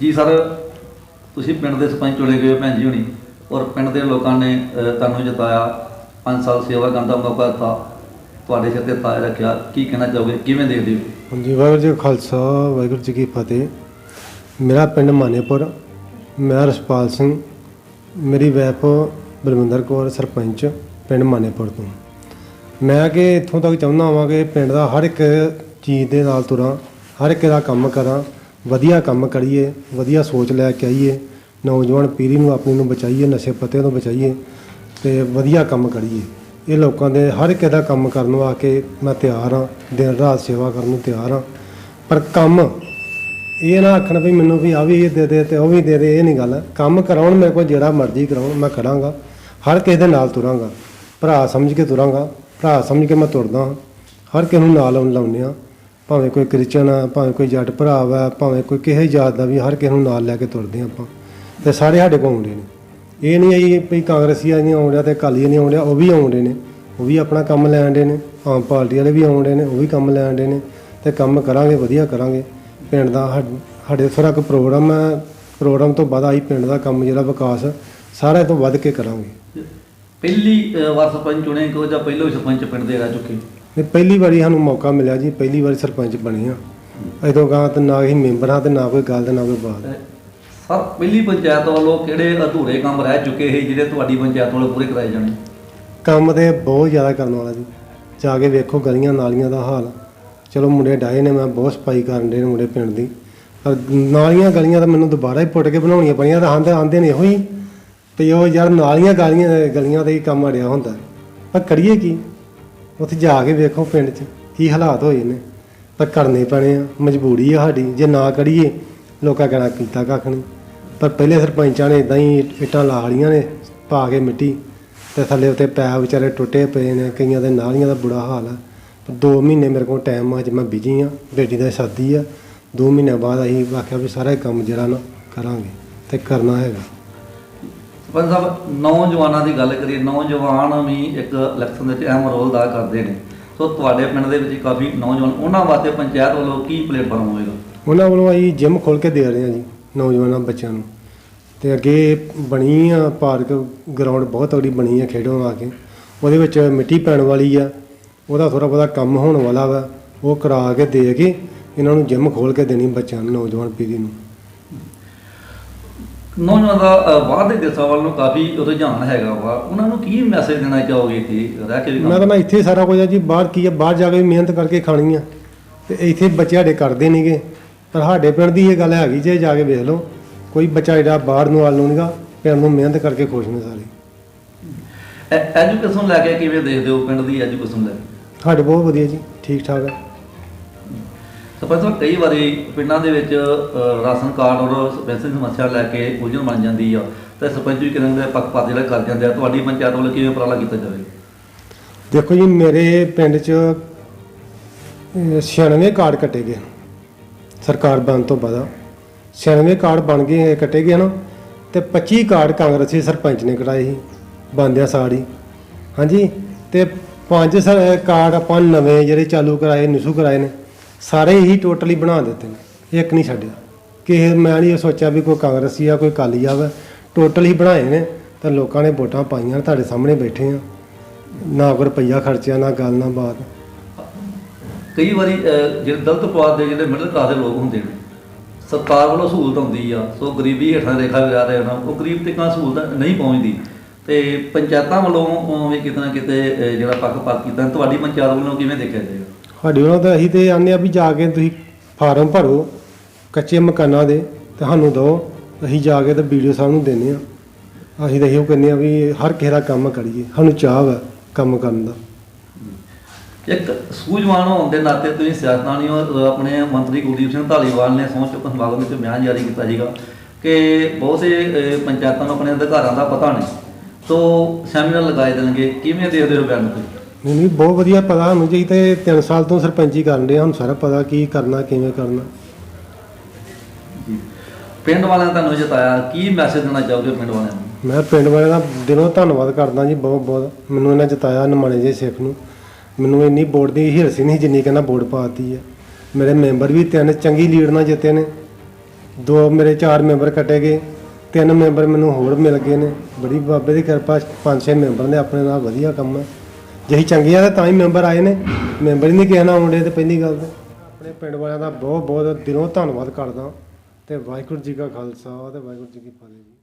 ਜੀ ਸਰ, ਤੁਸੀਂ ਪਿੰਡ ਦੇ ਸਰਪੰਚ ਚੁਣੇ ਗਏ ਹੋ ਭੈਣ ਜੀ ਹੁਣੀ ਔਰ ਪਿੰਡ ਦੇ ਲੋਕਾਂ ਨੇ ਤੁਹਾਨੂੰ ਜਿਤਾਇਆ 5 ਸਾਲ ਸੇਵਾ ਕਰਨ ਦਾ ਮੌਕਾ ਦਿੱਤਾ, ਤੁਹਾਡੇ ਸਿਰ ਤੇ ਤਾਜ ਰੱਖਿਆ, ਕੀ ਕਹਿਣਾ ਚਾਹੋਗੇ, ਕਿਵੇਂ ਦੇਖਦੇ ਹੋ? ਹਾਂਜੀ, ਵਾਹਿਗੁਰੂ ਜੀ ਖਾਲਸਾ, ਵਾਹਿਗੁਰੂ ਜੀ ਕੀ ਫਤਿਹ। ਮੇਰਾ ਪਿੰਡ ਮਾਨੇਪੁਰ, ਮੈਂ ਰਸਪਾਲ ਸਿੰਘ, ਮੇਰੀ ਵਾਈਫ ਬਲਵਿੰਦਰ ਕੌਰ, ਸਰਪੰਚ ਪਿੰਡ ਮਾਨੇਪੁਰ ਤੋਂ। ਮੈਂ ਕਿ ਇੱਥੋਂ ਤੱਕ ਚਾਹੁੰਦਾ ਹਾਂ ਕਿ ਪਿੰਡ ਦਾ ਹਰ ਇੱਕ ਚੀਜ਼ ਦੇ ਨਾਲ ਤੁਰਾਂ, ਹਰ ਇੱਕ ਦਾ ਕੰਮ ਕਰਾਂ ਵਧੀਆ ਕੰਮ ਕਰੀਏ, ਵਧੀਆ ਸੋਚ ਲੈ ਕੇ ਆਈਏ, ਨੌਜਵਾਨ ਪੀੜ੍ਹੀ ਨੂੰ ਆਪਣੀ ਨੂੰ ਬਚਾਈਏ, ਨਸ਼ੇ ਪੱਤੇ ਤੋਂ ਬਚਾਈਏ ਤੇ ਵਧੀਆ ਕੰਮ ਕਰੀਏ। ਇਹ ਲੋਕਾਂ ਦੇ ਹਰ ਇੱਕ ਦਾ ਕੰਮ ਕਰਨ ਨੂੰ ਆ ਕੇ ਮੈਂ ਤਿਆਰ ਹਾਂ, ਦਿਨ ਰਾਤ ਸੇਵਾ ਕਰਨ ਨੂੰ ਤਿਆਰ ਹਾਂ। ਪਰ ਕੰਮ, ਇਹ ਨਾ ਆਖਣ ਵੀ ਮੈਨੂੰ ਵੀ ਆ ਵੀ ਇਹ ਦੇ ਦੇ ਤੇ ਉਹ ਵੀ ਦੇ ਦੇ, ਇਹ ਨਹੀਂ ਗੱਲ। ਕੰਮ ਕਰਾਉਣ ਮੇਰੇ ਕੋਲ ਜਿਹੜਾ ਮਰਜ਼ੀ ਕਰਾਉਣ, ਮੈਂ ਖੜਾਂਗਾ, ਹਰ ਕਿਸੇ ਦੇ ਨਾਲ ਤੁਰਾਂਗਾ। ਭਰਾ ਸਮਝ ਕੇ ਤੁਰਾਂਗਾ, ਭਰਾ ਸਮਝ ਕੇ ਮੈਂ ਤੁਰਦਾ ਹਾਂ, ਹਰ ਕਿਸੇ ਨੂੰ ਨਾਲ ਲਾਉਂਦੇ ਆ ਭਾਵੇਂ ਕੋਈ ਕ੍ਰਿਸਚਨ ਆ, ਭਾਵੇਂ ਕੋਈ ਜੱਟ ਭਰਾ ਵਾ, ਭਾਵੇਂ ਕੋਈ ਕਿਸੇ ਜਾਤ ਦਾ ਵੀ ਹਰ ਕਿਸੇ ਨੂੰ ਨਾਲ ਲੈ ਕੇ ਤੁਰਦੇ ਹਾਂ ਆਪਾਂ। ਤੇ ਸਾਰੇ ਸਾਡੇ ਕੋਲ ਆਉਂਦੇ ਨੇ। ਇਹ ਨਹੀਂ ਆਈ ਵੀ ਕਾਂਗਰਸੀ ਨਹੀਂ ਆਉਂਦਿਆ ਤੇ ਅਕਾਲੀ ਨਹੀਂ ਆਉਂਦਿਆ ਉਹ ਵੀ ਆਉਂਦੇ ਨੇ, ਉਹ ਵੀ ਆਪਣਾ ਕੰਮ ਲੈਣ ਦੇ ਨੇ, ਆਮ ਪਾਰਟੀ ਵਾਲੇ ਵੀ ਆਉਂਦੇ ਨੇ, ਉਹ ਵੀ ਕੰਮ ਲੈਣ ਦੇ ਨੇ ਤੇ ਕੰਮ ਕਰਾਂਗੇ, ਵਧੀਆ ਕਰਾਂਗੇ। ਪਿੰਡ ਦਾ ਸਾਡ- ਸਾਡੇ ਥੋੜਾ ਕੁ ਪ੍ਰੋਗਰਾਮ ਹੈ ਪ੍ਰੋਗਰਾਮ ਤੋਂ ਬਾਅਦ ਆਈ ਪਿੰਡ ਦਾ ਕੰਮ ਜਿਹੜਾ ਵਿਕਾਸ ਸਾਰਿਆਂ ਤੋਂ ਵੱਧ ਕੇ ਕਰਾਂਗੇ। ਪਹਿਲੀ ਵਾਰ ਸਰਪੰਚ ਚੁਣੇ ਕੋ ਜਾਂ ਪਹਿਲੋਂ ਸਰਪੰਚ ਪਿੰਡ ਦੇ ਰਹਿ ਚੁੱਕੇ। ਤੇ ਪਹਿਲੀ ਵਾਰੀ ਸਾਨੂੰ ਮੌਕਾ ਮਿਲਿਆ ਜੀ ਪਹਿਲੀ ਵਾਰੀ ਸਰਪੰਚ ਬਣੇ ਆ ਇਦੋਂ ਗਾਂ ਤੇ ਨਾ ਹੀ ਮੈਂਬਰ ਹਾਂ ਤੇ ਨਾ ਕੋਈ ਗੱਲ ਤੇ ਨਾ ਕੋਈ ਬਾਤ। ਸਰ ਪਹਿਲੀ ਪੰਚਾਇਤ ਵੱਲੋਂ ਕਿਹੜੇ ਅਧੂਰੇ ਕੰਮ ਰਹਿ ਚੁੱਕੇ ਸੀ ਜਿਹੜੇ ਤੁਹਾਡੀ ਪੰਚਾਇਤ ਵੱਲੋਂ ਪੂਰੇ ਕਰਾਏ ਜਾਣੇ? ਕੰਮ ਤੇ ਬਹੁਤ ਜ਼ਿਆਦਾ ਕਰਨ ਵਾਲਾ ਜੀ। ਜਾ ਕੇ ਵੇਖੋ ਗਲੀਆਂ ਨਾਲੀਆਂ ਦਾ ਹਾਲ। ਚਲੋ ਮੁੰਡੇ ਡਾਏ ਨੇ ਮੈਂ ਬਹੁਤ ਸਫ਼ਾਈ ਕਰਨ ਦੇ ਨੇ ਮੁੰਡੇ ਪਿੰਡ ਦੀ। ਪਰ ਨਾਲੀਆਂ ਗਲੀਆਂ ਤਾਂ ਮੈਨੂੰ ਦੁਬਾਰਾ ਹੀ ਪੁੱਟ ਕੇ ਬਣਾਉਣੀਆਂ ਪਈਆਂ ਤਾਂ ਆਂਦੇ ਆਂਦੇ ਨੇ ਇਹੋ ਹੀ। ਤੇ ਉਹ ਯਾਰ ਨਾਲੀਆਂ ਗਲੀਆਂ ਗਲੀਆਂ ਦਾ ਹੀ ਕੰਮ ਅੜਿਆ ਹੁੰਦਾ। ਪਰ ਕਰੀਏ ਕੀ? ਉੱਥੇ ਜਾ ਕੇ ਵੇਖੋ ਪਿੰਡ 'ਚ ਕੀ ਹਾਲਾਤ ਹੋਏ ਨੇ। ਪਰ ਕਰਨੇ ਪੈਣੇ ਆ, ਮਜਬੂਰੀ ਆ ਸਾਡੀ। ਜੇ ਨਾ ਕਰੀਏ, ਲੋਕਾਂ ਕਹਿਣਾ ਕੀਤਾ ਕੱਖ ਨਹੀਂ। ਪਰ ਪਹਿਲੇ ਸਰਪੰਚਾਂ ਨੇ ਇਦਾਂ ਹੀ ਇੱਟਾਂ ਲਾ ਲਈਆਂ ਨੇ, ਪਾ ਕੇ ਮਿੱਟੀ ਤੇ ਥੱਲੇ ਉੱਤੇ ਪੈਰ ਵਿਚਾਰੇ ਟੁੱਟੇ ਪਏ ਨੇ, ਕਈਆਂ ਦੇ ਨਾਲੀਆਂ ਦਾ ਬੁਰਾ ਹਾਲ ਆ। ਪਰ 2 ਮਹੀਨੇ ਮੇਰੇ ਕੋਲ ਟਾਈਮ ਆ, ਅੱਜ ਮੈਂ ਬਿਜ਼ੀ ਆ, ਬੇਟੀ ਦਾ ਸ਼ਾਦੀ ਆ। 2 ਮਹੀਨੇ ਬਾਅਦ ਅਸੀਂ ਆਖਿਆ ਵੀ ਸਾਰਾ ਕੰਮ ਜਿਹੜਾ ਨਾ ਕਰਾਂਗੇ ਤੇ ਕਰਨਾ ਹੈਗਾ। ਸਰਪੰਚ ਸਾਹਿਬ ਨੌਜਵਾਨਾਂ ਦੀ ਗੱਲ ਕਰੀਏ, ਨੌਜਵਾਨ ਵੀ ਇੱਕ ਇਲੈਕਸ਼ਨ ਦੇ ਵਿੱਚ ਅਹਿਮ ਰੋਲ ਅਦਾ ਕਰਦੇ ਨੇ। ਸੋ ਤੁਹਾਡੇ ਪਿੰਡ ਦੇ ਵਿੱਚ ਕਾਫੀ ਨੌਜਵਾਨ, ਉਹਨਾਂ ਵਾਸਤੇ ਪੰਚਾਇਤ ਵੱਲੋਂ ਕੀ ਪਲੇਟਫਾਰਮ ਹੋਵੇਗਾ? ਉਹਨਾਂ ਵੱਲੋਂ ਅਸੀਂ ਜਿਮ ਖੋਲ ਕੇ ਦੇ ਰਹੇ ਹਾਂ ਜੀ, ਨੌਜਵਾਨਾਂ, ਬੱਚਿਆਂ ਨੂੰ। ਤੇ ਅੱਗੇ ਬਣੀ ਆ ਪਾਰਕ ਗਰਾਊਂਡ ਬਹੁਤ ਤਗੜੀ ਬਣੀ ਆ ਖੇਡਣ ਆ ਕੇ। ਉਹਦੇ ਵਿੱਚ ਮਿੱਟੀ ਪੈਣ ਵਾਲੀ ਆ, ਉਹਦਾ ਥੋੜਾ ਬਹੁਤਾ ਕੰਮ ਹੋਣ ਵਾਲਾ ਵਾ, ਉਹ ਕਰਾ ਕੇ ਦੇ ਕੇ ਇਹਨਾਂ ਨੂੰ ਜਿਮ ਖੋਲ ਕੇ ਦੇਣੀ ਬੱਚਿਆਂ ਨੂੰ, ਨੌਜਵਾਨ ਪੀੜ੍ਹੀ ਨੂੰ। ਨੌਜਵਾਨ ਦਾ ਬਾਹਰ ਦੇ ਦੇਸ਼ਾਂ ਵੱਲ ਨੂੰ ਕਾਫੀ ਰੁਝਾਨ ਹੈਗਾ ਵਾ। ਉਹਨਾਂ ਨੂੰ ਕੀ ਮੈਸੇਜ ਦੇਣਾ ਚਾਹੋਗੇ ਇੱਥੇ? ਰਹਿ ਕੇ ਵੀ ਮੈਂ ਤਾਂ ਮੈਂ ਇੱਥੇ ਸਾਰਾ ਕੁਝ ਆ ਜੀ ਬਾਹਰ ਕੀ ਆ ਬਾਹਰ ਜਾ ਕੇ ਮਿਹਨਤ ਕਰਕੇ ਖਾਣੀ ਆ। ਤੇ ਇੱਥੇ ਬੱਚੇ ਸਾਡੇ ਕਰਦੇ ਨਹੀਂਗੇ ਪਰ ਸਾਡੇ ਪਿੰਡ ਦੀ ਇਹ ਗੱਲ ਹੈਗੀ ਜੇ ਜਾ ਕੇ ਵੇਖ ਲਓ। ਕੋਈ ਬੱਚਾ ਜਿਹੜਾ ਬਾਹਰ ਨੂੰ ਆਲ ਨੂੰ ਨਹੀਂਗਾ ਪਿੰਡ ਨੂੰ ਮਿਹਨਤ ਕਰਕੇ ਖੁਸ਼ ਨੇ ਸਾਰੇ। ਐਜੂਕੇਸ਼ਨ ਲੈ ਕੇ ਕਿਵੇਂ ਦੇਖਦੇ ਹੋ ਪਿੰਡ ਦੀ ਐਜੂਕੇਸ਼ਨ ਲੈ ਸਾਡੇ ਬਹੁਤ ਵਧੀਆ ਜੀ ਠੀਕ ਠਾਕ ਆ। ਸਰਪੰਚ ਸਾਹਿਬ ਕਈ ਵਾਰੀ ਪਿੰਡਾਂ ਦੇ ਵਿੱਚ ਰਾਸ਼ਨ ਕਾਰਡ ਔਰ ਪੈਸੇ ਸਮੱਸਿਆ ਲੈ ਕੇ ਉਲਝਣ ਬਣ ਜਾਂਦੀ ਆ। ਤੇ ਸਰਪੰਚ ਵੀ ਕਿਰਨ ਦੇ ਪੱਖਪਾਤ ਜਿਹੜਾ ਕਰ ਜਾਂਦੇ ਆ ਤੁਹਾਡੀ ਪੰਚਾਇਤ ਵੱਲੋਂ ਕਿਵੇਂ ਉਪਰਾਲਾ ਕੀਤਾ ਜਾਵੇ? ਦੇਖੋ ਜੀ ਮੇਰੇ ਪਿੰਡ 'ਚ ਅਹ, 96 ਕਾਰਡ ਕੱਟੇ ਗਏ। ਸਰਕਾਰ ਬਣ ਤੋਂ ਬਾਅਦ। 96 ਕਾਰਡ ਬਣ ਗਏ ਕੱਟੇ ਗਏ ਨਾ। ਤੇ 25 ਕਾਰਡ ਕਾਂਗਰਸੀ ਸਰਪੰਚ ਨੇ ਕਟਾਏ ਸੀ ਬੰਦਿਆ ਸਾੜੀ ਹਾਂਜੀ ਤੇ ਪੰਜ ਕਾਰਡ ਆਪਾਂ ਨਵੇਂ ਜਿਹੜੇ ਚਾਲੂ ਕਰਾਏ ਨਿਸ਼ੂ ਕਰਾਏ ਨੇ। ਸਾਰੇ ਹੀ ਟੋਟਲੀ ਬਣਾ ਦਿੱਤੇ ਨੇ। ਇੱਕ ਨਹੀਂ ਛੱਡਿਆ। ਕਿਸੇ ਮੈਂ ਨਹੀਂ ਇਹ ਸੋਚਿਆ ਵੀ ਕੋਈ ਕਾਂਗਰਸੀ ਆ ਕੋਈ ਕਾਲੀ ਆ ਵਾ ਟੋਟਲ ਹੀ ਬਣਾਏ ਨੇ। ਤਾਂ ਲੋਕਾਂ ਨੇ ਵੋਟਾਂ ਪਾਈਆਂ ਤੁਹਾਡੇ ਸਾਹਮਣੇ ਬੈਠੇ ਆ। ਨਾ ਕੋਈ ਰੁਪਈਆ ਖਰਚਿਆ ਨਾ ਗੱਲ ਨਾ ਬਾਤ। ਕਈ ਵਾਰੀ ਅਹ, ਜਿਹੜੇ ਦਲਤ ਪਰਿਵਾਰ ਦੇ ਜਿਹੜੇ ਮਿਡਲ ਕਲਾਸ ਦੇ ਲੋਕ ਹੁੰਦੇ ਨੇ ਸਰਕਾਰ ਵੱਲੋਂ ਸਹੂਲਤ ਹੁੰਦੀ ਆ ਸੋ ਗਰੀਬੀ ਹੇਠਾਂ ਰੇਖਾ ਵੀ ਰਹੇ ਹਨ ਉਹ ਗਰੀਬ ਤੱਕ ਸਹੂਲਤ ਨਹੀਂ ਪਹੁੰਚਦੀ। ਤੇ ਪੰਚਾਇਤਾਂ ਵੱਲੋਂ ਅਹ, ਵੀ ਕਿਤੇ ਨਾ ਕਿਤੇ ਅਹ, ਜਿਹੜਾ ਪੱਖਪਾਤ ਕੀਤਾ ਤੁਹਾਡੀ ਪੰਚਾਇਤ ਵੱਲੋਂ ਕਿਵੇਂ ਦੇਖਿਆ ਜਾਏਗਾ? ਸਾਡੇ ਉਹਨਾਂ ਦਾ ਅਸੀਂ ਤੇ ਆਨੇ ਆ ਵੀ ਜਾ ਕੇ ਤੁਸੀਂ ਫਾਰਮ ਭਰੋ ਕੱਚੇ ਮਕਾਨਾਂ ਦੇ ਤੇ ਸਾਨੂੰ ਦਿਓ। ਅਸੀਂ ਜਾ ਕੇ ਤੇ ਵੀਡੀਓ ਸਾਹਿਬ ਨੂੰ ਦਿੰਦੇ ਆ। ਅਸੀਂ ਤਾਂ ਇਹੋ ਕਹਿੰਦੇ ਆ ਵੀ ਹਰ ਕਿਸੇ ਦਾ ਕੰਮ ਕਰੀਏ। ਸਾਨੂੰ ਚਾਹ ਵਾ ਕੰਮ ਕਰਨ ਦਾ। ਇੱਕ ਸੂਝਵਾਨ ਹੋਣ ਦੇ ਨਾਤੇ ਤੁਸੀਂ ਸਿਆਸਤਦਾਨੀ ਹੋ ਆਪਣੇ ਮੰਤਰੀ ਕੁਲਦੀਪ ਸਿੰਘ ਢਾਲੀਵਾਲ ਨੇ ਸਹੁੰ ਚੁੱਕਣ ਸਮਾਗਮ ਵਿੱਚ ਬਿਆਨ ਜਾਰੀ ਕੀਤਾ ਸੀਗਾ ਕਿ ਬਹੁਤੇ ਅਹ, ਪੰਚਾਇਤਾਂ ਨੂੰ ਆਪਣੇ ਅਧਿਕਾਰਾਂ ਦਾ ਪਤਾ ਨਹੀਂ। ਸੋ ਸੈਮੀਨਾਰ ਲਗਾਏ ਦੇਣਗੇ। ਕਿਵੇਂ ਦੇਖਦੇ ਹੋ ਬਿਆਨ ਨੂੰ ਨਹੀਂ ਨਹੀਂ ਬਹੁਤ ਵਧੀਆ ਪਤਾ ਸਾਨੂੰ ਜੀ ਤੇ 3 ਸਾਲ ਤੋਂ ਸਰਪੰਚੀ ਕਰਨ ਦੇ ਸਾਨੂੰ ਸਾਰਾ ਪਤਾ ਕੀ ਕਰਨਾ ਕਿਵੇਂ ਕਰਨਾ। ਪਿੰਡ ਵਾਲਿਆਂ ਤੁਹਾਨੂੰ ਜਿਤਾਇਆ ਕੀ ਮੈਸੇਜ ਦੇਣਾ ਚਾਹੋਗੇ ਪਿੰਡ ਵਾਲਿਆਂ ਨੂੰ? ਮੈਂ ਪਿੰਡ ਵਾਲਿਆਂ ਦਾ ਦਿਲੋਂ ਧੰਨਵਾਦ ਕਰਦਾ ਜੀ ਬਹੁਤ ਬਹੁਤ। ਮੈਨੂੰ ਇਹਨਾਂ ਜਿਤਾਇਆ ਨਮਾਣੇ ਜੇ ਸਿੱਖ ਨੂੰ। ਮੈਨੂੰ ਇੰਨੀ ਵੋਟ ਦੀ ਹਿਰਸ ਨਹੀਂ ਜਿੰਨੀ ਕਹਿੰਦਾ ਵੋਟ ਪਾਤੀ ਹੈ। ਮੇਰੇ ਮੈਂਬਰ ਵੀ ਤਿੰਨ ਚੰਗੀ ਲੀਡ ਨਾਲ ਜਿੱਤੇ ਨੇ। ਦੋ ਮੇਰੇ ਚਾਰ ਮੈਂਬਰ ਕੱਟੇ ਗਏ। ਤਿੰਨ ਮੈਂਬਰ ਮੈਨੂੰ ਹੋਰ ਮਿਲ ਗਏ ਨੇ। ਬੜੀ ਬਾਬੇ ਦੀ ਕਿਰਪਾ ਪੰਜ ਛੇ ਮੈਂਬਰ ਨੇ ਆਪਣੇ ਨਾਲ ਵਧੀਆ ਕੰਮ ਹੈ। ਜੇ ਅਸੀਂ ਚੰਗੇ ਆ ਤਾਂ ਤਾਂ ਹੀ ਮੈਂਬਰ ਆਏ ਨੇ। ਮੈਂਬਰ ਹੀ ਨਹੀਂ ਕਿਸੇ ਨਾਲ ਆਉਂਦੇ ਤੇ ਪਹਿਲੀ ਗੱਲ ਤੇ। ਆਪਣੇ ਪਿੰਡ ਵਾਲਿਆਂ ਦਾ ਬਹੁਤ ਬਹੁਤ ਦਿਲੋਂ ਧੰਨਵਾਦ ਕਰਦਾ। ਤੇ ਵਾਹਿਗੁਰੂ ਜੀ ਕਾ ਖਾਲਸਾ ਤੇ ਵਾਹਿਗੁਰੂ ਜੀ ਕੀ ਫਤਿਹ ਜੀ।